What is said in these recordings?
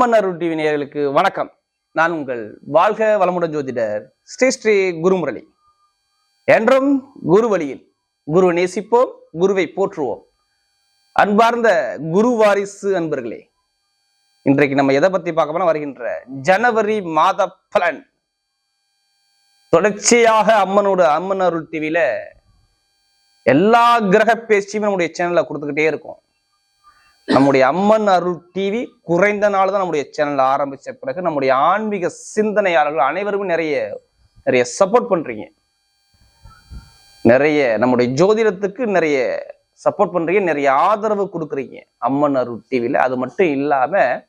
அம்மன் அருள் TV நேயர்களுக்கு வணக்கம். நான் உங்கள் வாழ்க வளமுடன் ஜோதிடர் ஸ்ரீ ஸ்ரீ குருமுரளி. என்றும் குரு வழியில் குரு நேசிப்போம் குருவை போற்றுவோம். அன்பார்ந்த குரு வாரிசு அன்பர்களே இன்றைக்கு நம்ம எதை பத்தி பார்க்க போனா வருகின்ற ஜனவரி மாத பலன். தொடர்ச்சியாக அம்மனோட அம்மன் அருள் டிவியில எல்லா கிரக பேச்சியுமே நம்முடைய சேனல்ல கொடுத்துக்கிட்டே இருக்கும். நம்முடைய அம்மன் அருள் டிவி குறைந்த நாள் தான் நம்முடைய சேனல் ஆரம்பித்த பிறகு நம்முடைய ஆன்மீக சிந்தனையாளர்கள் அனைவருமே நிறைய நிறைய சப்போர்ட் பண்ணுறீங்க நிறைய நம்முடைய ஜோதிடத்துக்கு நிறைய சப்போர்ட் பண்ணுறீங்க நிறைய ஆதரவு கொடுக்குறீங்க அம்மன் அருள் டிவியில அது மட்டும் இல்லாமல்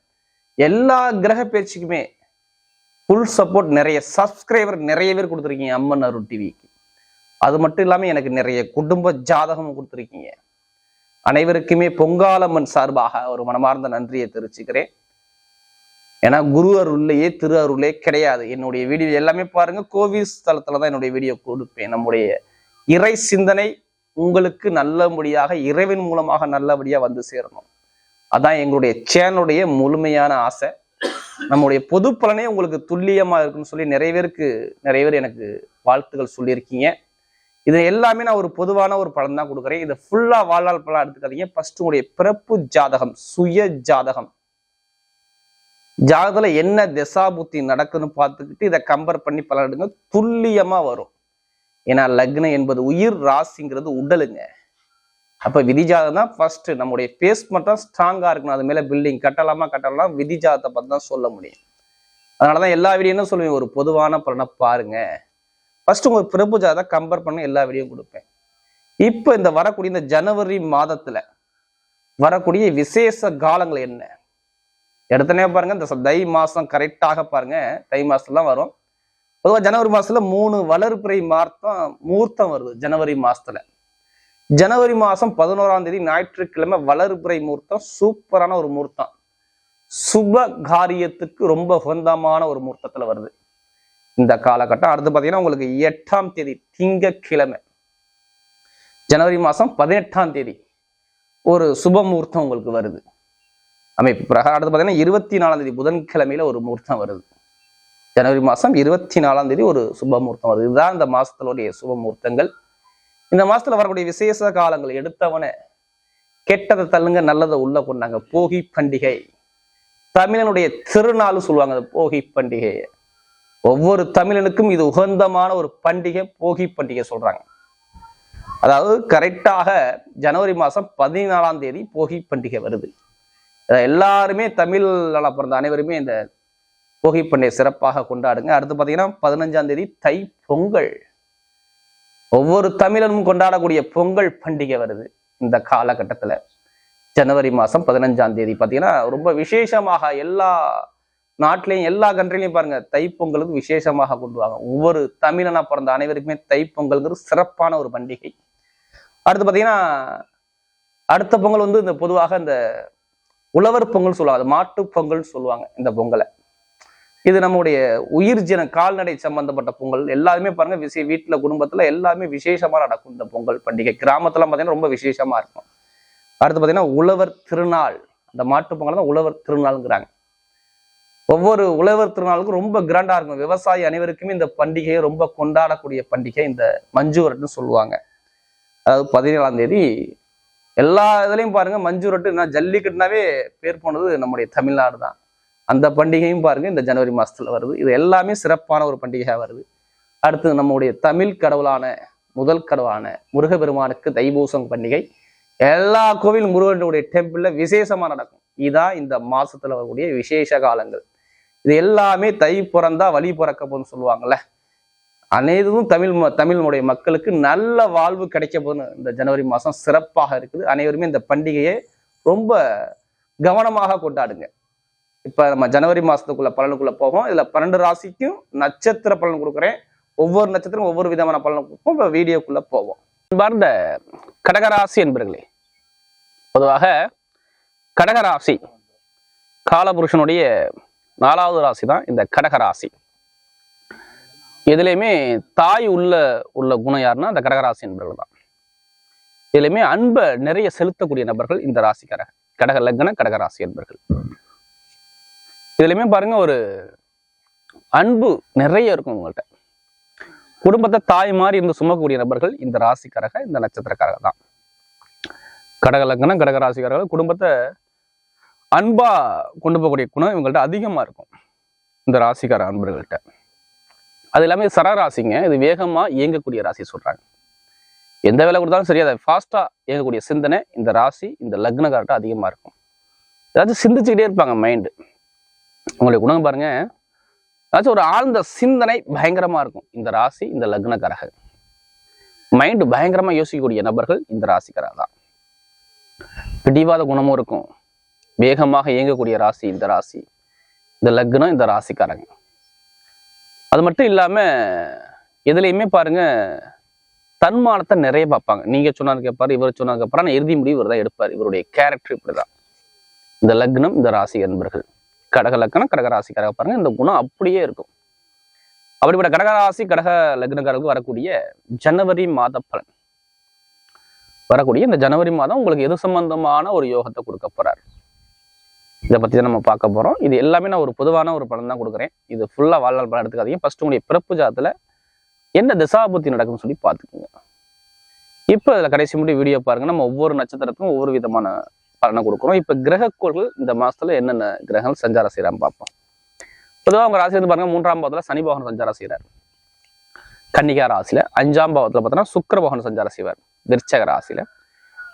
எல்லா கிரக பேச்சுக்குமே ஃபுல் சப்போர்ட் நிறைய சப்ஸ்கிரைபர் நிறைய பேர் கொடுத்துருக்கீங்க அம்மன் அருள் டிவிக்கு. அது மட்டும் இல்லாமல் எனக்கு நிறைய குடும்ப ஜாதகம் கொடுத்துருக்கீங்க. அனைவருக்குமே பொங்காலம்மன் சார்பாக ஒரு மனமார்ந்த நன்றியை தெரிவிச்சுக்கிறேன். ஏன்னா குரு அருள்லையே திரு அருளே கிடையாது. என்னுடைய வீடியோ எல்லாமே பாருங்க. கோவில் ஸ்தலத்துல தான் என்னுடைய வீடியோ கொடுப்பேன். நம்முடைய இறை சிந்தனை உங்களுக்கு நல்லபடியாக இறைவன் மூலமாக நல்லபடியாக வந்து சேரணும். அதான் எங்களுடைய சேனலுடைய முழுமையான ஆசை. நம்முடைய பொது பலனே உங்களுக்கு துல்லியமாக இருக்குன்னு சொல்லி நிறைய பேருக்கு நிறைய பேர் எனக்கு வாழ்த்துக்கள் சொல்லியிருக்கீங்க. இது எல்லாமே நான் ஒரு பொதுவான ஒரு பலன் தான் கொடுக்குறேன். இதை ஃபுல்லாக வாழ்நாள் பலன் எடுத்துக்காதீங்க. ஃபர்ஸ்ட் உங்களுடைய பிறப்பு ஜாதகம் சுய ஜாதகம். ஜாதகத்துல என்ன திசா புத்தி நடக்குதுன்னு பார்த்துக்கிட்டு இதை கம்பேர் பண்ணி பலன் எடுங்க. துல்லியமா வரும். ஏன்னா லக்னம் என்பது உயிர் ராசிங்கிறது உடலுங்க. அப்போ விதி ஜாதகம் தான் ஃபர்ஸ்ட் நம்முடைய பேஸ் மட்டும் ஸ்ட்ராங்காக இருக்கணும். அது மேலே பில்டிங் கட்டலாமா கட்டலாம் விதி ஜாதகத்தை தான் சொல்ல முடியும். அதனாலதான் எல்லா வீடியோ சொல்லுவேன்? ஒரு பொதுவான பலனை பாருங்கள் ஃபர்ஸ்ட் உங்க பிரபு ஜாதகம் கம்பேர் பண்ண எல்லா வீடியோ கொடுப்பேன். இப்போ இந்த வரக்கூடிய இந்த ஜனவரி மாதத்துல வரக்கூடிய விசேஷ காலங்கள் என்ன? எடுத்தனே பாருங்க இந்த தை மாசம் கரெக்டாக பாருங்க தை மாசம்லாம் வரும். பொதுவாக ஜனவரி மாசத்துல மூணு வளர்பிறை மார்த்தம் மூர்த்தம் வருது ஜனவரி மாசத்துல. ஜனவரி மாசம் பதினோராம் தேதி ஞாயிற்றுக்கிழமை வளர்பிறை மூர்த்தம் சூப்பரான ஒரு மூர்த்தம். சுப காரியத்துக்கு ரொம்ப உகந்தமான ஒரு மூர்த்தத்துல வருது. இந்த காலகட்டம். அடுத்து பார்த்தீங்கன்னா உங்களுக்கு எட்டாம் தேதி திங்கக்கிழமை ஜனவரி மாசம் பதினெட்டாம் தேதி ஒரு சுப முகூர்த்தம் உங்களுக்கு வருது. அமைப்பு பிரகாரம். அடுத்து பார்த்தீங்கன்னா இருபத்தி நாலாம் தேதி புதன்கிழமையில ஒரு முகூர்த்தம் வருது. ஜனவரி மாசம் இருபத்தி நாலாம் தேதி ஒரு சுப முகூர்த்தம் வருது. இதுதான் இந்த மாசத்தினுடைய சுப முகூர்த்தங்கள். இந்த மாசத்துல வரக்கூடிய விசேஷ காலங்கள் எடுத்தவன கெட்டதை தள்ளுங்க நல்லதை உள்ள கொண்டாங்க. போகி பண்டிகை. தமிழனுடைய திருநாள் சொல்லுவாங்க அந்த போகி பண்டிகை ஒவ்வொரு தமிழனுக்கும் இது உகந்தமான ஒரு பண்டிகை போகி பண்டிகை சொல்றாங்க. அதாவது கரெக்டாக ஜனவரி மாதம் பதினாலாம் தேதி போகி பண்டிகை வருது. இதை எல்லாருமே தமிழ் பிறந்த அனைவருமே இந்த போகி பண்டிகை சிறப்பாக கொண்டாடுங்க. அடுத்து பார்த்தீங்கன்னா பதினஞ்சாம் தேதி தை பொங்கல். ஒவ்வொரு தமிழனும் கொண்டாடக்கூடிய பொங்கல் பண்டிகை வருது இந்த காலகட்டத்தில். ஜனவரி மாதம் பதினஞ்சாம் தேதி பார்த்தீங்கன்னா ரொம்ப விசேஷமாக எல்லா நாட்டிலையும் எல்லா கண்ட்ரிலையும் பாருங்க தைப்பொங்கலுக்கு விசேஷமாக கொண்டுவாங்க ஒவ்வொரு தமிழனா பிறந்த அனைவருக்குமே தைப்பொங்கல்ங்கிறது சிறப்பான ஒரு பண்டிகை. அடுத்து பார்த்தீங்கன்னா அடுத்த பொங்கல் வந்து இந்த பொதுவாக இந்த உழவர் பொங்கல் சொல்லுவாங்க. மாட்டு பொங்கல் சொல்லுவாங்க இந்த பொங்கலை. இது நம்முடைய உயிர் ஜன கால்நடை சம்பந்தப்பட்ட பொங்கல். எல்லாருமே பாருங்க விசே வீட்டில் குடும்பத்தில் எல்லாமே விசேஷமா நடக்கும் இந்த பொங்கல் பண்டிகை. கிராமத்துல பார்த்தீங்கன்னா ரொம்ப விசேஷமா இருக்கும். அடுத்து பார்த்தீங்கன்னா உழவர் திருநாள். அந்த மாட்டு பொங்கல் தான் உழவர் திருநாள்ங்கிறாங்க. ஒவ்வொரு உழவர் திருநாளுக்கும் ரொம்ப கிராண்டா இருக்கும். விவசாயி அனைவருக்குமே இந்த பண்டிகையை ரொம்ப கொண்டாடக்கூடிய பண்டிகை இந்த மஞ்சுவரட்டுன்னு சொல்லுவாங்க. அதாவது பதினேழாம் தேதி. எல்லா இதுலையும் பாருங்க மஞ்சுரட்டு நான் ஜல்லிக்கட்டுனாவே பேர் போனது நம்முடைய தமிழ்நாடு தான். அந்த பண்டிகையும் பாருங்க இந்த ஜனவரி மாசத்துல வருது. இது எல்லாமே சிறப்பான ஒரு பண்டிகையா வருது. அடுத்து நம்முடைய தமிழ் கடவுளான முதல் கடவுளான முருகபெருமானுக்கு தைபூசம் பண்டிகை. எல்லா கோவில் முருகனுடைய டெம்பிள்ல விசேஷமா நடக்கும். இதான் இந்த மாசத்துல வரக்கூடிய விசேஷ காலங்கள். இது எல்லாமே தை பிறந்தா வழி பிறக்க போகுதுன்னு சொல்லுவாங்கல்ல. அனைத்தும் தமிழ் ம- மக்களுக்கு நல்ல வாழ்வு கிடைக்க போகுதுன்னு இந்த ஜனவரி மாதம் சிறப்பாக இருக்குது. அனைவருமே இந்த பண்டிகையை ரொம்ப கவனமாக கொண்டாடுங்க. இப்போ நம்ம ஜனவரி மாதத்துக்குள்ள பலனுக்குள்ள போவோம் இதில் பன்னெண்டு ராசிக்கும் நட்சத்திர பலன் கொடுக்குறேன். ஒவ்வொரு நட்சத்திரம் ஒவ்வொரு விதமான பலன் கொடுப்போம். இப்போ வீடியோக்குள்ளே போவோம். பார்ந்த கடகராசி என்பர்களே பொதுவாக கடகராசி காலபுருஷனுடைய நாலாவது ராசி தான் இந்த கடகராசி எதுலேயுமே தாய் உள்ள உள்ள குணம் யாருன்னா அந்த கடகராசி என்பவர்கள் தான் இதுலயுமே அன்பை நிறைய செலுத்தக்கூடிய நபர்கள் இந்த ராசிக்காரர். கடக லக்ன கடகராசி என்பர்கள் இதுலயுமே பாருங்க ஒரு அன்பு நிறைய இருக்கும் உங்கள்கிட்ட குடும்பத்தை தாய் மாதிரி இருந்து சுமக்கக்கூடிய நபர்கள் இந்த ராசிக்காரக இந்த நட்சத்திரக்காரக தான் கடக லக்னம் கடகராசிக்காரர்கள் குடும்பத்தை அன்பா கொண்டு போகக்கூடிய குணம் இவங்கள்ட்ட அதிகமாக இருக்கும். இந்த ராசிக்கார அன்பர்கள்ட்ட. அது எல்லாமே சரராசிங்க. இது வேகமாக இயங்கக்கூடிய ராசி சொல்கிறாங்க எந்த வேலை கொடுத்தாலும் சரி அதை ஃபாஸ்ட்டாக இயங்கக்கூடிய சிந்தனை இந்த ராசி இந்த லக்னக்கார்ட்ட அதிகமாக இருக்கும். ஏதாச்சும் சிந்திச்சுக்கிட்டே இருப்பாங்க மைண்டு உங்களுடைய குணம் பாருங்க. ஏதாச்சும் ஒரு ஆழ்ந்த சிந்தனை பயங்கரமா இருக்கும். இந்த ராசி இந்த லக்னக்காரக மைண்டு பயங்கரமாக யோசிக்கக்கூடிய நபர்கள் இந்த ராசிக்காரர் தான் பிடிவாத குணமும் இருக்கும். வேகமாக இயங்கக்கூடிய ராசி இந்த ராசி. இந்த லக்னம் இந்த ராசிக்காரங்க. அது மட்டும் இல்லாம எதுலேயுமே பாருங்க தன்மானத்தை நிறைய பார்ப்பாங்க. நீங்க சொன்னார் கேட்பாரு இவர் சொன்னதுக்கு அப்புறம் ஆனா இறுதி முடிவு இவர் தான் எடுப்பார். இவருடைய கேரக்டர் இப்படிதான். இந்த லக்னம் இந்த ராசி என்பர்கள். கடக லக்னம் கடக ராசிக்காரங்க பாருங்க இந்த குணம் அப்படியே இருக்கும். அப்படிப்பட்ட கடகராசி கடக லக்னக்காரர்களுக்கு வரக்கூடிய ஜனவரி மாத பலன். வரக்கூடிய இந்த ஜனவரி மாதம் உங்களுக்கு எது சம்பந்தமான ஒரு யோகத்தை கொடுக்க போறாரு? இதை பத்தி தான் நம்ம பார்க்க போறோம். இது எல்லாமே நான் ஒரு பொதுவான ஒரு பலன் தான் கொடுக்குறேன். இது ஃபுல்லா வாழ்நாள் பலன் எடுத்துக்காதீங்க. ஃபஸ்ட்டு உங்களுடைய பிறப்பு ஜாதத்தில் என்ன திசாபுத்தி நடக்கும்னு சொல்லி பார்த்துக்கோங்க. இப்போ இதில் கடைசி முடி வீடியோ பாருங்க. நம்ம ஒவ்வொரு நட்சத்திரத்துக்கும் ஒவ்வொரு விதமான பலனை கொடுக்குறோம். இப்போ கிரகக்கோள்கள் இந்த மாசத்துல என்னென்ன கிரகங்கள் சஞ்சாரம் செய்கிறான்னு பார்ப்போம். பொதுவாக அவங்க ராசி வந்து பாருங்க. மூன்றாம் பாவத்தில் சனி பகவான் சஞ்சாரம் செய்கிறார் கன்னிகா ராசியில் அஞ்சாம் பாவத்தில் பார்த்தோன்னா சுக்கர பகவான் சஞ்சாரம் செய்வார். விருச்சக ராசியில்.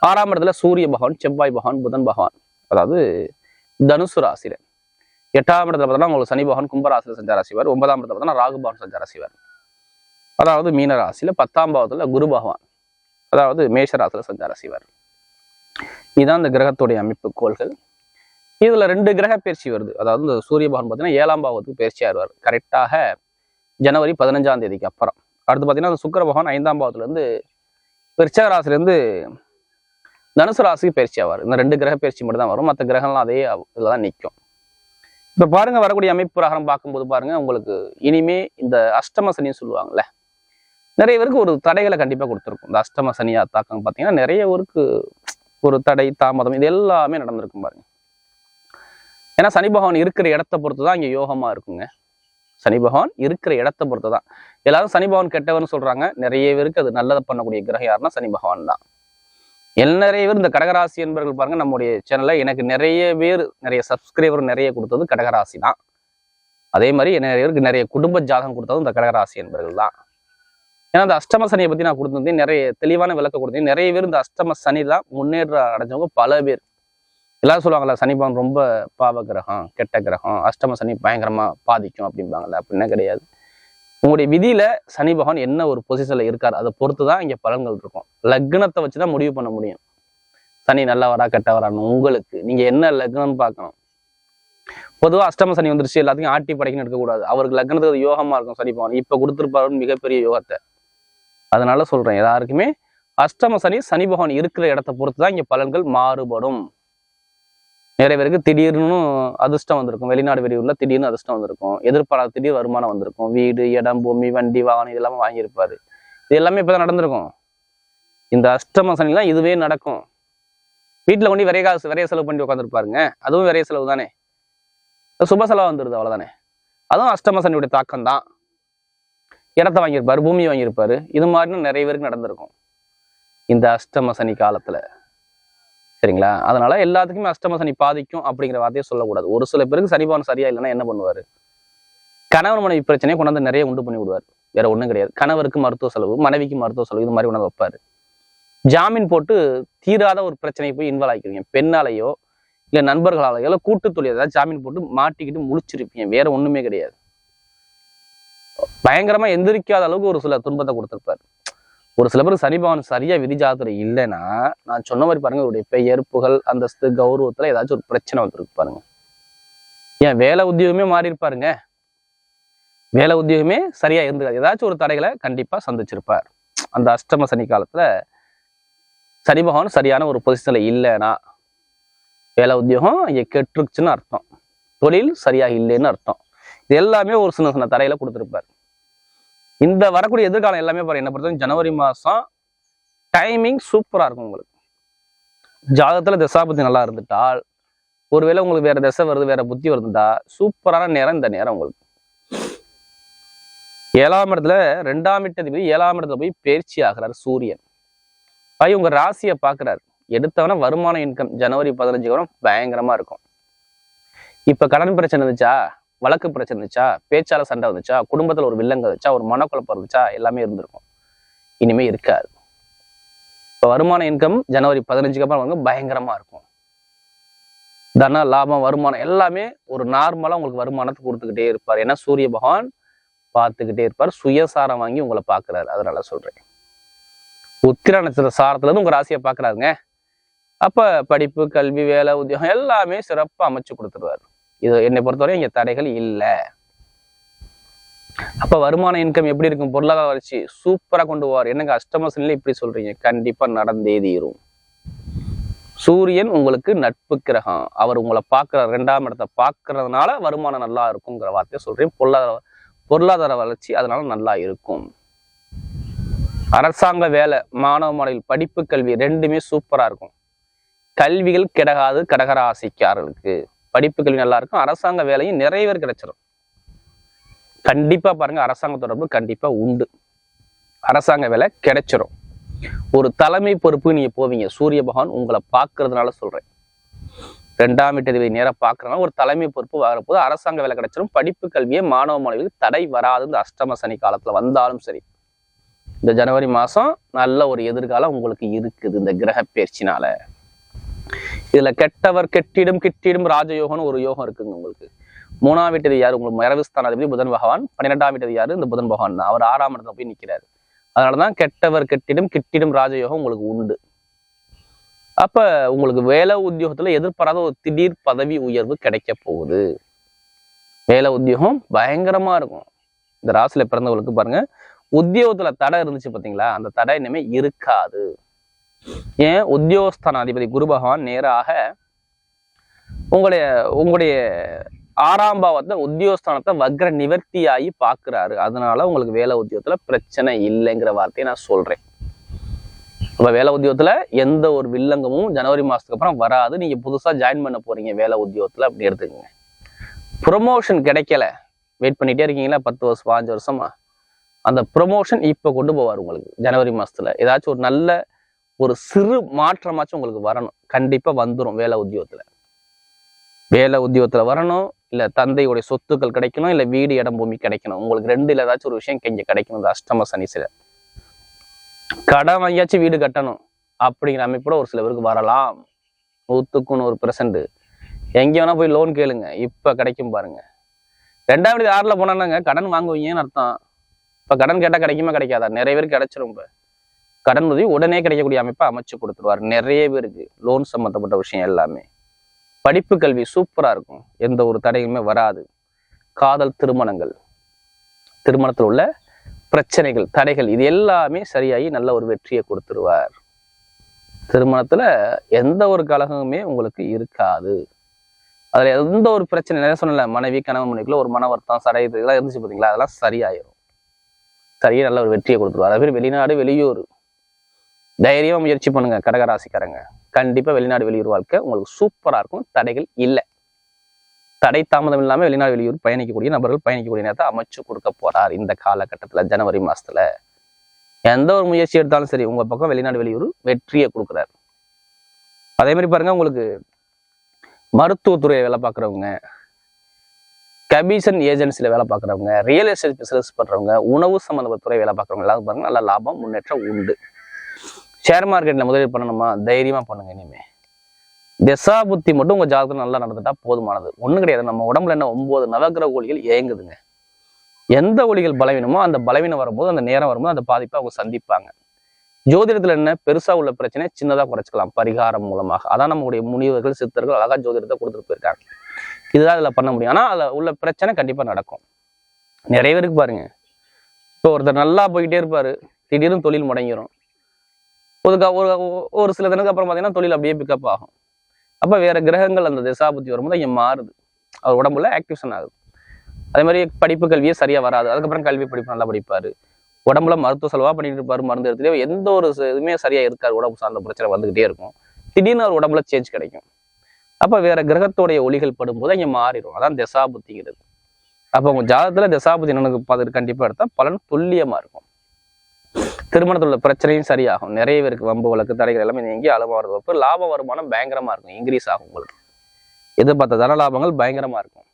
ஆறாம் இடத்துல சூரிய பகவான் செவ்வாய் பகவான் புதன் பகவான். அதாவது தனுசு ராசியில. எட்டாம் இடத்துல பார்த்தோன்னா உங்களுக்கு சனி பகவான் கும்பராசியில சஞ்சாரம் செய்வார். ஒன்பதாம் இடத்துல பார்த்தோன்னா ராகு பகவான் சஞ்சாரம் செய்வார். அதாவது மீன ராசியில பத்தாம் பாவத்துல குரு பகவான் அதாவது மேஷ ராசியில சஞ்சாரம் செய்வார். இதுதான் இந்த கிரகத்துடைய அமைப்பு கோள்கள். இதுல ரெண்டு கிரக பயிற்சி வருது. அதாவது இந்த சூரிய பகவான் பார்த்தீங்கன்னா ஏழாம் பாவத்துக்கு பயிற்சி ஆயிடுவார். கரெக்டாக ஜனவரி பதினஞ்சாம் தேதிக்கு அப்புறம். அடுத்து பார்த்தீங்கன்னா அந்த சுக்கிர பகவான் ஐந்தாம் பாவத்துலேருந்து தனுசு ராசிக்கு பயிற்சி ஆவார். இந்த ரெண்டு கிரக பயிற்சி மட்டும் தான் வரும். மற்ற கிரகம்லாம் அதே இதில் தான் நிற்கும் இப்போ பாருங்க வரக்கூடிய அமைப்பு பிரகாரம் பார்க்கும்போது பாருங்க உங்களுக்கு இனிமே இந்த அஷ்டம சனின்னு சொல்லுவாங்கல்ல நிறைய பேருக்கு ஒரு தடைகளை கண்டிப்பாக கொடுத்துருக்கும். இந்த அஷ்டம சனியா தாக்கம் பார்த்தீங்கன்னா நிறைய பேருக்கு ஒரு தடை தாமதம் இது எல்லாமே நடந்திருக்கும் பாருங்க. ஏன்னா சனி பகவான் இருக்கிற இடத்த பொறுத்து தான் இங்கே யோகமா இருக்குங்க. சனி பகவான் இருக்கிற இடத்த பொறுத்து தான் எல்லாரும் சனி பகவான் கெட்டவர்னு சொல்றாங்க. நிறைய பேருக்கு அது நல்லதை பண்ணக்கூடிய கிரகம் யாருன்னா சனி பகவான் தான். எல் நிறைய பேர் இந்த கடகராசி என்பவர்கள் பாருங்க நம்முடைய சேனல்ல எனக்கு நிறைய பேர் நிறைய சப்ஸ்கிரைபர் நிறைய கொடுத்தது கடகராசி தான். அதே மாதிரி நிறைய பேருக்கு நிறைய குடும்ப ஜாதகம் கொடுத்ததும் இந்த கடகராசி என்பவர்கள் தான். ஏன்னா இந்த அஷ்டம சனியை பத்தி நான் கொடுத்துருந்தேன் நிறைய தெளிவான விளக்கம் கொடுத்தேன் நிறைய பேர் இந்த அஷ்டம சனி தான் முன்னேற்ற அடைஞ்சவங்க பல பேர். எல்லாரும் சொல்லுவாங்கல்ல சனி பகவான் ரொம்ப பாவ கிரகம் கெட்ட கிரகம் அஷ்டம சனி பயங்கரமா பாதிக்கும் அப்படிம்பாங்கல்ல அப்படின்னா கிடையாது. உங்களுடைய விதியில சனி பகவான் என்ன ஒரு பொசிஷன்ல இருக்கார் அதை பொறுத்து தான் இங்க பலன்கள் இருக்கும். லக்னத்தை வச்சு தான் முடிவு பண்ண முடியும். சனி நல்லவரா கெட்டவரான்னு உங்களுக்கு. நீங்க என்ன லக்னம்னு பார்க்கணும். பொதுவாக அஷ்டம சனி வந்துருச்சு எல்லாத்தையும் ஆட்டி படைக்கணும் எடுக்கக்கூடாது. அவருக்கு லக்னத்துக்கு அது யோகமா இருக்கும் சனி பகவான். இப்ப கொடுத்துருப்பாருன்னு மிகப்பெரிய யோகத்தை. அதனால சொல்றேன் எல்லாருக்குமே அஷ்டம சனி சனி பகவான் இருக்கிற இடத்த பொறுத்து தான் இங்க பலன்கள் மாறுபடும். நிறைய பேருக்கு திடீர்னு அதிர்ஷ்டம் வந்திருக்கும். வெளிநாடு வெளியூர்ல திடீர்னு அதிர்ஷ்டம் வந்திருக்கும். எதிர்பாராத திடீர் வருமானம் வந்திருக்கும். வீடு இடம் பூமி வண்டி வாகனம் இதெல்லாமே வாங்கியிருப்பாரு. இது எல்லாமே இப்பதான் நடந்திருக்கும். இந்த அஷ்டம சனிலாம் இதுவே நடக்கும். வீட்டுல கொண்டு விரைய காசு விரைய செலவு பண்ணி உட்காந்துருப்பாருங்க அதுவும் விரைய செலவு தானே. சுப செலவு வந்துருது அவ்வளோதானே அதுவும் அஷ்டம சனியுடைய தாக்கம் தான் இடத்த வாங்கியிருப்பாரு பூமி வாங்கியிருப்பாரு. இது மாதிரின்னு நிறைய பேருக்கு நடந்திருக்கும். இந்த அஷ்டம சனி காலத்துல. சரிங்களா? அதனால எல்லாத்துக்குமே அஷ்டம சனி பாதிக்கும் அப்படிங்கிற வார்த்தையை சொல்லக்கூடாது. ஒரு சில பேருக்கு சனி சரியா இல்லைன்னா என்ன பண்ணுவாரு? கணவன் மனைவி பிரச்சனையை கொண்டாந்து நிறைய உண்டு பண்ணி விடுவார். வேற ஒண்ணும் கிடையாது. கணவருக்கு மருத்துவ செலவு மனைவிக்கு மருத்துவ செலவு இது மாதிரி கொண்டாந்து வைப்பாரு. ஜாமீன் போட்டு தீராத ஒரு பிரச்சனையை போய் இன்வால்வ் ஆகிக்கிறீங்க பெண்ணாலேயோ இல்ல நண்பர்களாலேயோ இல்லை கூட்டு தொழில் ஏதாவது ஜாமீன் போட்டு மாட்டிக்கிட்டு முழிச்சிருப்பீங்க. வேற ஒண்ணுமே கிடையாது. பயங்கரமா எந்திரிக்காத அளவுக்கு ஒரு சில துன்பத்தை கொடுத்துருப்பார். ஒரு சில பேருக்கு சனிபவன் சரியாக விதி விதிஜாதத்துல இல்லைன்னா நான் சொன்ன மாதிரி பாருங்க இவருடைய பெயர் புகழ் அந்தஸ்து கௌரவத்துல ஏதாச்சும் ஒரு பிரச்சனை வந்துருக்கு பாருங்க. ஏன் வேலை உத்தியோகமே மாறி இருப்பாருங்க. வேலை உத்தியோகமே சரியா இருந்திருக்காது. ஏதாச்சும் ஒரு தடைகளை கண்டிப்பா சந்திச்சிருப்பார். அந்த அஷ்டம சனி காலத்துல சனி பகவான் சரியான ஒரு பொசிஷன்ல இல்லைன்னா வேலை உத்தியோகம் இங்கே கெட்டுருச்சுன்னு அர்த்தம். தொழில் சரியாக இல்லைன்னு அர்த்தம். இது எல்லாமே ஒரு சின்ன சின்ன தடையில கொடுத்துருப்பார். இந்த வரக்கூடிய எதிர்காலம் எல்லாமே பாருங்க. என்ன பொறுத்தவரைக்கும் ஜனவரி மாசம் டைமிங் சூப்பரா இருக்கும் உங்களுக்கு. ஜாதகத்தில் தசாபதி நல்லா இருந்துட்டால் ஒருவேளை உங்களுக்கு வேற திசை வருது வேற புத்தி வருதுண்டா சூப்பரான நேரம் இந்த நேரம் உங்களுக்கு. ஏழாம் இடத்துல ரெண்டாம் இடத்துல ஏழாம் இடத்துல போய் பயிற்சி ஆகிறார் சூரியன். போய் உங்க ராசியை பார்க்கிறார். எடுத்தவன வருமான இன்கம் ஜனவரி பதினஞ்சு வரும் பயங்கரமா இருக்கும். இப்ப கடன் பிரச்சனை இருந்துச்சா வழக்கு பிரச்சனை இருந்துச்சா பேச்சால சண்டை வந்துச்சா குடும்பத்துல ஒரு வில்லங்க இருந்துச்சா ஒரு மனக்குழப்பம் இருந்துச்சா எல்லாமே இருந்திருக்கும். இனிமே இருக்காது. இப்ப வருமான இன்கம் ஜனவரி பதினஞ்சுக்கு அப்புறம் வந்து பயங்கரமா இருக்கும். தன லாபம் வருமானம் எல்லாமே ஒரு நார்மலா உங்களுக்கு வருமானத்தை கொடுத்துக்கிட்டே இருப்பார். ஏன்னா சூரிய பகவான் பார்த்துக்கிட்டே இருப்பார். சுயசாரம் வாங்கி உங்களை பார்க்குறாரு. அதனால சொல்கிறேன் உத்திர நட்சத்திர சாரத்துல இருந்து உங்க ராசியை பார்க்கறாருங்க. அப்ப படிப்பு கல்வி வேலை உத்தியோகம் எல்லாமே சிறப்பா அமைச்சு கொடுத்துருவாரு. இது என்னை பொறுத்தவரை இங்கே தடைகள் இல்லை. அப்போ வருமான இன்கம் எப்படி இருக்கும்? பொருளாதார வளர்ச்சி சூப்பராக கொண்டு போவார். என்னங்க கஸ்டமர்ஸ் சனில இப்படி சொல்றீங்க? கண்டிப்பாக நடந்தே தீரும். சூரியன் உங்களுக்கு நட்பு கிரகம். அவர் உங்களை பார்க்குற ரெண்டாம் இடத்தை பார்க்கறதுனால வருமானம் நல்லா இருக்குங்கிற வார்த்தையை சொல்றேன். பொருளாதார பொருளாதார வளர்ச்சி அதனால நல்லா இருக்கும். அரசாங்க வேலை மாணவ மாணவிகள் படிப்பு கல்வி ரெண்டுமே சூப்பராக இருக்கும். கல்விகள் கிடகாது கடகராசிக்காரர்களுக்கு. படிப்பு கல்வி நல்லா இருக்கும். அரசாங்க வேலையும் நிறைய பேர் கிடைச்சிடும் கண்டிப்பா பாருங்க அரசாங்க தொடர்பு கண்டிப்பா உண்டு. அரசாங்க வேலை கிடைச்சிரும். ஒரு தலைமை பொறுப்பு நீங்க போவீங்க. சூரிய பகவான் உங்களை பார்க்கறதுனால சொல்றேன். ரெண்டாம் வீட்டு நேரம் பார்க்கறதுனால ஒரு தலைமை பொறுப்பு வரப்போது அரசாங்க வேலை கிடைச்சிரும். படிப்பு கல்வியே மாணவ மாணவிகளுக்கு தடை வராது. இந்த அஷ்டம சனி காலத்துல வந்தாலும் சரி. இந்த ஜனவரி மாசம் நல்ல ஒரு எதிர்காலம் உங்களுக்கு இருக்குது. இந்த கிரக பயிற்சினால இதுல கெட்டவர் கெட்டிடும் கிட்டிடும் ராஜயோகம்னு ஒரு யோகம் இருக்குங்க உங்களுக்கு. மூணாம் வீட்டது யார்? உங்களுக்கு மரவிஸ்தானாதிபதி புதன் பகவான். பன்னிரெண்டாம் வீட்டது யாரு? இந்த புதன் பகவான் தான். அவர் ஆறாம் இடத்துல போய் நிக்கிறாரு. அதனாலதான் கெட்டவர் கெட்டிடும் கிட்டிடும் ராஜயோகம் உங்களுக்கு உண்டு. அப்ப உங்களுக்கு வேலை உத்தியோகத்துல எதிர்பாராத ஒரு திடீர் பதவி உயர்வு கிடைக்க போகுது. வேலை உத்தியோகம் பயங்கரமா இருக்கும். இந்த ராசியில பிறந்தவங்களுக்கு பாருங்க உத்தியோகத்துல தடை இருந்துச்சு பாத்தீங்களா? அந்த தடை இனிமே இருக்காது. ஏன் உத்தியோகஸ்தான அதிபதி குரு பகவான் நேராக உங்களுடைய உங்களுடைய ஆறாம் பாவத்தை உத்தியோகஸ்தானத்தை வக்ர நிவர்த்தியாகி பார்க்குறாரு. அதனால உங்களுக்கு வேலை உத்தியோகத்தில் பிரச்சனை இல்லைங்கிற வார்த்தையை நான் சொல்றேன். இப்போ வேலை உத்தியோகத்துல எந்த ஒரு வில்லங்கமும் ஜனவரி மாசத்துக்கு அப்புறம் வராது. நீங்க புதுசா ஜாயின் பண்ண போறீங்க வேலை உத்தியோகத்துல அப்படி எடுத்துக்கோங்க. ப்ரொமோஷன் கிடைக்கல. வெயிட் பண்ணிட்டே இருக்கீங்களா? பத்து வருஷம் பாஞ்சு வருஷமா? அந்த ப்ரொமோஷன் இப்போ கொண்டு போவார் உங்களுக்கு ஜனவரி மாசத்துல. ஏதாச்சும் ஒரு நல்ல ஒரு சிறு மாற்றமாச்சும் உங்களுக்கு வரணும். கண்டிப்பா வந்துடும் வேலை உத்தியோகத்துல. வேலை உத்தியோகத்துல வரணும் இல்ல தந்தையுடைய சொத்துக்கள் கிடைக்கணும் இல்ல வீடு இடம் பூமி கிடைக்கணும். உங்களுக்கு ரெண்டுல ஏதாச்சும் ஒரு விஷயம் இங்க கிடைக்கணும். இந்த அஷ்டம சனிசில கடன் வாங்கியாச்சும் வீடு கட்டணும். அப்படிங்கிற அமைப்போட ஒரு சில பேருக்கு வரலாம். நூத்துக்கு நூறு பெர்சன்ட் எங்க வேணா போய் லோன் கேளுங்க. இப்ப கிடைக்கும் பாருங்க. ரெண்டாவது வீடு ஆறுல போனாங்க கடன் வாங்குவீங்கன்னு அர்த்தம். இப்ப கடன் கேட்டா கிடைக்குமா கிடைக்காதா? நிறைய பேருக்கு கிடைச்சிரும் இப்போ. கடன் உதவி உடனே கிடைக்கக்கூடிய அமைப்பை அமைச்சு கொடுத்துருவார். நிறைய பேருக்கு லோன் சம்மந்தப்பட்ட விஷயம் எல்லாமே. படிப்பு கல்வி சூப்பராக இருக்கும். எந்த ஒரு தடையுமே வராது. காதல் திருமணங்கள். திருமணத்தில் உள்ள பிரச்சனைகள் தடைகள் இது எல்லாமே சரியாகி நல்ல ஒரு வெற்றியை கொடுத்துருவார். திருமணத்துல எந்த ஒரு கலகமுமே உங்களுக்கு இருக்காது. அதுல எந்த ஒரு பிரச்சனை நிறைய சொன்னல மனைவி கணவன் மனைவிக்குள்ள ஒரு மன வருத்தம் சடை இதெல்லாம் இருந்துச்சு பார்த்தீங்களா அதெல்லாம் சரியாயிரும். சரியாக நல்ல ஒரு வெற்றியை கொடுத்துருவார். அதே மாதிரி வெளிநாடு வெளியூர். தைரியமாக முயற்சி பண்ணுங்க கடகராசிக்காரங்க. கண்டிப்பா வெளிநாடு வெளியூர் வாழ்க்கை உங்களுக்கு சூப்பரா இருக்கும். தடைகள் இல்லை. தடை தாமதம் இல்லாம வெளிநாடு வெளியூர் பயணிக்கக்கூடிய நபர்கள் பயணிக்கக்கூடிய நேரத்தை அமைச்சு கொடுக்க போறார் இந்த காலகட்டத்துல ஜனவரி மாசத்துல. எந்த ஒரு முயற்சி எடுத்தாலும் சரி உங்க பக்கம் வெளிநாடு வெளியூர் வெற்றியை கொடுக்குறாரு. அதே மாதிரி பாருங்க உங்களுக்கு மருத்துவத்துறையை வேலை பார்க்குறவங்க கமிஷன் ஏஜென்சியில் வேலை பார்க்குறவங்க ரியல் எஸ்டேட் பிசினஸ் பண்ணுறவங்க உணவு சம்மந்தப்பட்ட துறை வேலை பார்க்குறவங்க எல்லாரும் பாருங்க நல்ல லாபம் முன்னேற்றம் உண்டு. ஷேர் மார்க்கெட்டில் முதலீடு பண்ணணுமா? தைரியமாக பண்ணுங்க இனிமே. திசா புத்தி மட்டும் உங்கள் ஜாதகத்தில் நல்லா நடந்துட்டா போதுமானது. ஒன்றும் கிடையாது. நம்ம உடம்புல என்ன ஒம்பது நவகிரக ஒளிகள் இயங்குதுங்க. எந்த ஒளிகள் பலவீனமோ அந்த பலவீனம் வரும்போது அந்த நேரம் வரும்போது அந்த பாதிப்பை அவங்க சந்திப்பாங்க. ஜோதிடத்தில் என்ன? பெருசாக உள்ள பிரச்சனை சின்னதாக குறைச்சிக்கலாம். பரிகாரம் மூலமாக. அதான் நம்மளுடைய முனிவர்கள் சித்தர்கள் அழகாக ஜோதிடத்தை கொடுத்துட்டு போயிருக்காங்க. இதுதான் இதில் பண்ண முடியும். ஆனால் அதில் உள்ள பிரச்சனை கண்டிப்பாக நடக்கும். நிறைய பேருக்கு பாருங்க. இப்போ ஒருத்தர் நல்லா போய்கிட்டே இருப்பார். திடீர்னு தொழில் முடங்கிரும். ஒரு ஒரு ஒரு சில தினத்துக்கு அப்புறம் பார்த்தீங்கன்னா தொழில் அப்படியே பிக்கப் ஆகும். அப்போ வேற கிரகங்கள் அந்த திசாபுத்தி வரும்போது இங்கே மாறுது. அவர் உடம்புல ஆக்டிவேஷன் ஆகுது. அதே மாதிரி படிப்பு கல்வியே சரியா வராது. அதுக்கப்புறம் கல்வி படிப்பு நல்லா படிப்பாரு. உடம்புல மருத்துவ செலவாக பண்ணிட்டு இருப்பாரு மருந்து எடுத்துட்டு எந்த ஒரு இதுவுமே சரியா இருக்காது. உடம்பு சார்ந்த பிரச்சனை வந்துகிட்டே இருக்கும். திடீர்னு அவர் உடம்புல சேஞ்ச் கிடைக்கும். அப்போ வேற கிரகத்தோடைய ஒளிகள் படும்போது இங்கே மாறிடும். அதான் திசாபுத்திங்கிறது. அப்போ உங்கள் ஜாதகத்தில் திசாபுத்தி எனக்கு பார்த்துட்டு கண்டிப்பா எடுத்தால் பலன் துல்லியமா இருக்கும். திருமணத்தில் உள்ள பிரச்சனையும் சரியாகும். நிறைய பேருக்கு வம்பு வழக்கு தடைகள் எல்லாமே நீங்கி அளவாறு வகுப்பு லாப வருமானம் பயங்கரமா இருக்கும். இன்க்ரீஸ் ஆகும் உங்களுக்கு. எதிர்பார்த்த தன லாபங்கள் பயங்கரமா இருக்கும்.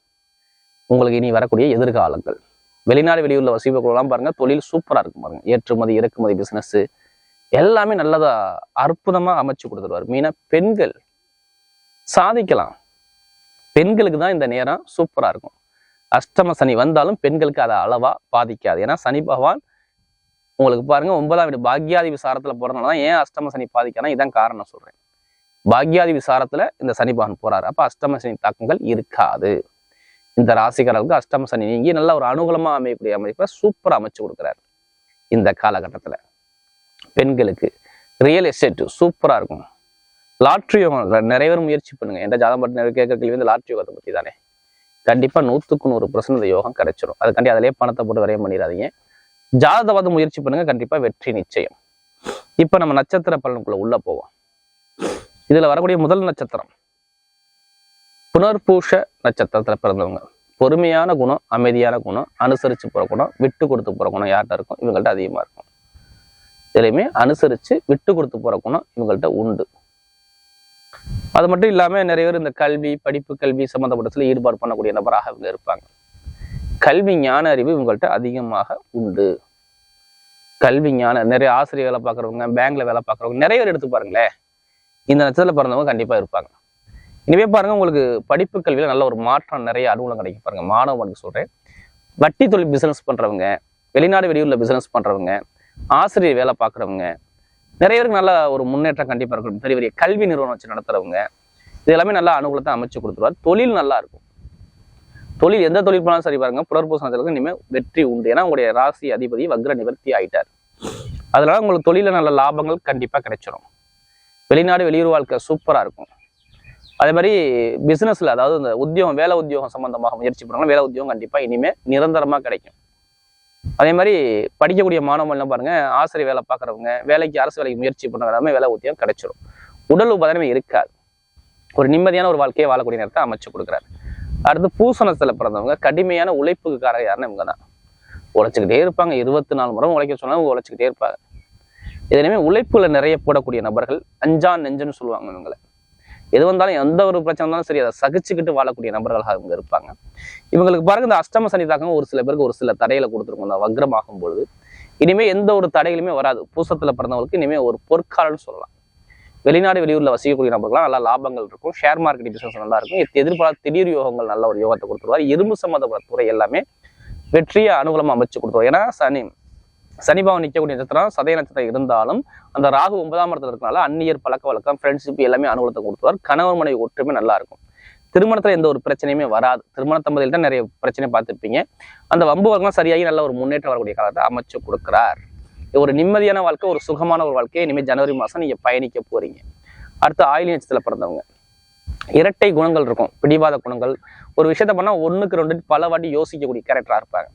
உங்களுக்கு இனி வரக்கூடிய எதிர்காலங்கள். வெளிநாடு வெளியூர்ல வசிப்பவர்கள்லாம் பாருங்க தொழில் சூப்பரா இருக்கும் பாருங்க. ஏற்றுமதி இறக்குமதி பிசினஸ் எல்லாமே நல்லதா அற்புதமா அமைச்சு கொடுத்துருவார். மீனா பெண்கள் சாதிக்கலாம். பெண்களுக்கு தான் இந்த நேரம் சூப்பரா இருக்கும். அஷ்டம சனி வந்தாலும் பெண்களுக்கு அதை அளவா பாதிக்காது. ஏன்னா சனி பகவான் உங்களுக்கு பாருங்க ஒன்பதாம் வீடு பாக்யாதி விசாரத்துல தான் ஏன் அஷ்டம சனி பாதிக்கானா இதான் காரணம் சொல்றேன். பாக்யாதி விசாரத்துல இந்த சனி பகவான் போறாரு. அப்ப அஷ்டம சனி தாக்கங்கள் இருக்காது. இந்த ராசிக்காரர்களுக்கு அஷ்டம சனி நீங்கி நல்ல ஒரு அனுகூலமா அமையக்கூடிய அமைப்பை சூப்பரா அமைச்சு கொடுக்குறாரு. இந்த காலகட்டத்துல பெண்களுக்கு ரியல் எஸ்டேட் சூப்பரா இருக்கும். லாட்ரி யோகம் நிறைய பேர் முயற்சி பண்ணுங்க. என்ற ஜாதகம் பட்டு நிறைய கேட்க கேள்வி வந்து லாட்ரி யோகத்தை பத்தி தானே கண்டிப்பா நூத்துக்கு நூறு பர்சன்ட் இந்த யோகம் கிடைச்சிடும் அதுக்காண்டி அதிலே பணத்தை போட்டு வரைய பண்ணிடாதீங்க. ஜாதகத்தை முயற்சி பண்ணுங்க கண்டிப்பா வெற்றி நிச்சயம். இப்ப நம்ம நட்சத்திர பலனுக்குள்ள உள்ள போவோம். இதுல வரக்கூடிய முதல் நட்சத்திரம் புனர்பூஷ நட்சத்திரத்துல பிறந்தவங்க. பொறுமையான குணம் அமைதியான குணம் அனுசரிச்சு போற குணம் விட்டு கொடுத்து போற குணம் யார்கிட்ட இருக்கும்? இவங்கள்ட்ட அதிகமா இருக்கும். இதுலையுமே அனுசரிச்சு விட்டு கொடுத்து போற குணம் இவங்கள்ட்ட உண்டு. அது மட்டும் இல்லாம நிறைய பேர் இந்த கல்வி படிப்பு கல்வி சம்பந்தப்பட்டதுல ஈடுபாடு பண்ணக்கூடிய நபராக இவங்க இருப்பாங்க. கல்வி ஞான அறிவு இவங்கள்ட்ட அதிகமாக உண்டு. கல்வி ஞான நிறைய ஆசிரியர் வேலை பார்க்குறவங்க பேங்க்ல வேலை பார்க்குறவங்க நிறைய பேர் எடுத்து பாருங்களேன். இந்த நட்சத்திரத்தில் பிறந்தவங்க கண்டிப்பா இருப்பாங்க. இனிமே பாருங்க உங்களுக்கு படிப்பு கல்வியில நல்ல ஒரு மாற்றம் நிறைய அனுகூலம் கிடைக்கும் பாருங்க. மாணவனுக்கு சொல்கிறேன் வட்டி தொழில் பிசினஸ் பண்றவங்க வெளிநாடு வெளியூர்ல பிசினஸ் பண்றவங்க ஆசிரியர் வேலை பார்க்குறவங்க நிறைய பேருக்கு நல்ல ஒரு முன்னேற்றம் கண்டிப்பாக இருக்கும் பெரிய பெரிய கல்வி நிறுவனம் வச்சு நடத்துறவங்க இது எல்லாமே நல்ல அனுகூலத்தை அமைச்சு கொடுத்துருவார். தொழில் நல்லா இருக்கும். தொழில் எந்த தொழில் போனாலும் சரி பாருங்க புனர்பூசணத்திற்கு இனிமேல் வெற்றி உண்டு. ஏன்னா உங்களுடைய ராசி அதிபதி வக்ர நிவர்த்தி ஆயிட்டார். அதனால உங்களுக்கு தொழில நல்ல லாபங்கள் கண்டிப்பா கிடைச்சிடும் வெளிநாடு வெளியூர் வாழ்க்கை சூப்பரா இருக்கும். அதே மாதிரி பிசினஸ்ல அதாவது இந்த உத்தியோகம் வேலை உத்தியோகம் சம்பந்தமாக முயற்சி பண்ணாலும் வேலை உத்தியோகம் கண்டிப்பா இனிமே நிரந்தரமா கிடைக்கும். அதே மாதிரி படிக்கக்கூடிய மாணவர்கள்லாம் பாருங்க ஆசிரியர் வேலை பார்க்குறவங்க வேலைக்கு அரசு வேலைக்கு முயற்சி பண்ணுறவங்க வேலை உத்தியோகம் கிடைச்சிரும். உடல் உபதனமே இருக்காது. ஒரு நிம்மதியான ஒரு வாழ்க்கையை வாழக்கூடிய நேரத்தை அமைச்சு கொடுக்குறாரு. அடுத்து பூசணத்துல பிறந்தவங்க கடுமையான உழைப்புக்கு காரக யாருன்னு இவங்க தான். உழைச்சிக்கிட்டே இருப்பாங்க. இருபத்தி நாலு முறை உழைக்க சொன்னாலும் உழைச்சிக்கிட்டே இருப்பாங்க. இதனையுமே உழைப்புல நிறைய போடக்கூடிய நபர்கள் அஞ்சான் நெஞ்சுன்னு சொல்லுவாங்க இவங்களை. எது வந்தாலும் எந்த ஒரு பிரச்சனை இருந்தாலும் சரி அதை சகிச்சுக்கிட்டு வாழக்கூடிய நபர்களாக இவங்க இருப்பாங்க. இவங்களுக்கு பாருங்க இந்த அஷ்டம சனி தாக்கம் ஒரு சில பேருக்கு ஒரு சில தடையில கொடுத்துருக்கும். இந்த வக்ரமாகும் பொழுது இனிமே எந்த ஒரு தடைகளுமே வராது. பூசத்துல பிறந்தவங்களுக்கு இனிமே ஒரு பொற்காலம்னு சொல்லலாம். வெளிநாடு வெளியூர்ல வசிக்கக்கூடிய நபர்களாம் நல்லா லாபங்கள் இருக்கும். ஷேர் மார்க்கெட் பிசினஸ் நல்லா இருக்கும். எதிர்பார்த்த திடீர் யோகங்கள் நல்ல ஒரு யோகத்தை கொடுத்துருவார். இரும்பு சம்மந்தப்பட்ட துறை எல்லாமே வெற்றியை அனுகூலமாக அமைச்சு கொடுத்துருவார். ஏன்னா சனி சனிபாவன் நிற்கக்கூடிய நட்சத்திரம் சதய நட்சத்திரம் இருந்தாலும் அந்த ராகு ஒன்பதாம் இடத்துல இருக்கனால அந்நியர் பழக்க வழக்கம் ஃப்ரெண்ட்ஷிப் எல்லாமே அனுகூலத்தை கொடுத்துருவார். கணவன் மனைவி ஒற்றுமை நல்லா இருக்கும். திருமணத்துல எந்த ஒரு பிரச்சனையுமே வராது. திருமண தம்பதியில் தான் நிறைய பிரச்சனை பார்த்துருப்பீங்க. அந்த வம்பு வர்க்கம் சரியாகி நல்ல ஒரு முன்னேற்றம் வரக்கூடிய காலத்தை அமைச்சு கொடுக்குறார். ஒரு நிம்மதியான வாழ்க்கை ஒரு சுகமான ஒரு வாழ்க்கையை இனிமேல் ஜனவரி மாதம் நீங்கள் பயணிக்க போறீங்க. அடுத்து ஆயிலி நட்சத்திரத்தில் பிறந்தவங்க. இரட்டை குணங்கள் இருக்கும் பிடிவாத குணங்கள். ஒரு விஷயத்த பண்ணால் ஒன்றுக்கு ரெண்டு பல வாட்டி யோசிக்கக்கூடிய கேரக்டராக இருப்பாங்க.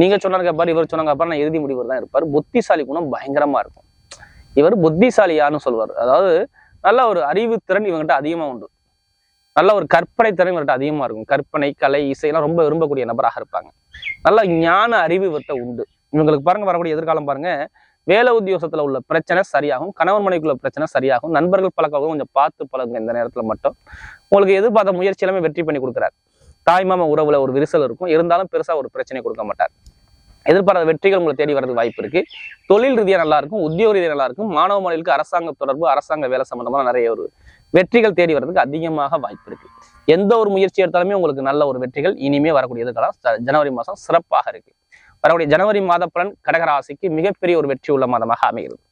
நீங்கள் சொன்னாங்க பாரு இவர் சொன்னாங்க பாரு நான் இறுதி முடிவு தான் இருப்பார். புத்திசாலி குணம் பயங்கரமாக இருக்கும். இவர் புத்திசாலியான்னு சொல்வார். அதாவது நல்ல ஒரு அறிவு திறன் இவங்ககிட்ட அதிகமாக உண்டு. நல்ல ஒரு கற்பனை திறன் இவர்கிட்ட அதிகமாக இருக்கும். கற்பனை கலை இசையெல்லாம் ரொம்ப விரும்பக்கூடிய நபராக இருப்பாங்க. நல்ல ஞான அறிவு இவர்கிட்ட உண்டு. இவங்களுக்கு பாருங்க வரக்கூடிய எதிர்காலம் பாருங்க. வேலை உத்தியோகத்துல உள்ள பிரச்சனை சரியாகும் கணவன் மனைவிக்குள்ள பிரச்சனை சரியாகும் நண்பர்கள் பழக்கம் கொஞ்சம் பார்த்து பழகுங்க இந்த நேரத்துல மட்டும். உங்களுக்கு எதிர்பார்த்த முயற்சி எல்லாமே வெற்றி பண்ணி கொடுக்குறாரு. தாய்மாம உறவுல ஒரு விரிசல் இருக்கும் இருந்தாலும் பெருசா ஒரு பிரச்சனை கொடுக்க மாட்டார். எதிர்பாராத வெற்றிகள் உங்களை தேடி வரது வாய்ப்பு இருக்கு. தொழில் ரீதியா நல்லா இருக்கும் உத்தியோக ரீதியா நல்லா இருக்கும் மாணவ மாணவிகளுக்கு அரசாங்க தொடர்பு அரசாங்க வேலை சம்பந்தமான நிறைய ஒரு வெற்றிகள் தேடி வர்றதுக்கு அதிகமாக வாய்ப்பு இருக்கு. எந்த ஒரு முயற்சி எடுத்தாலுமே உங்களுக்கு நல்ல ஒரு வெற்றிகள் இனிமே வரக்கூடியது எதிர்காலம் ஜனவரி மாதம் சிறப்பாக இருக்கு. வரக்கூடிய ஜனவரி மாத பலன் கடகராசிக்கு மிகப்பெரிய ஒரு வெற்றி உள்ள மாதமாக அமைகிறது.